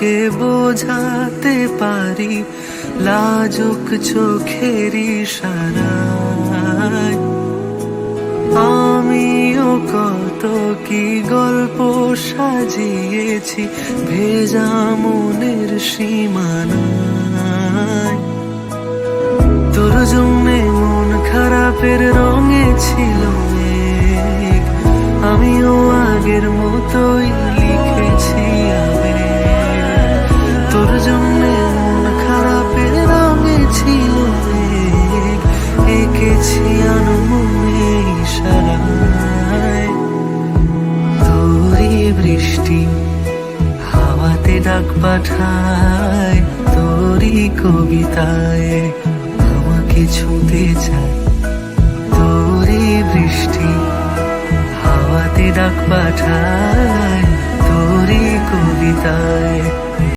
বলতো কে বোঝাতে পারি, লাজুক চোখেরই সারায়। আমিও কত কি গল্প সাজিয়েছি, ভেজা মনের সীমানায়। তোর জন্যে মন খারাপের রঙে ছিল আমিও আগের মতোই লিখেছি আবেগ। বৃষ্টি, হাওয়াতে ডাক পাঠায়, তোরই কবিতায় আমাকে ছুঁতে চায়। তোরই বৃষ্টি, হাওয়াতে ডাক পাঠায়, তোরই কবিতায়।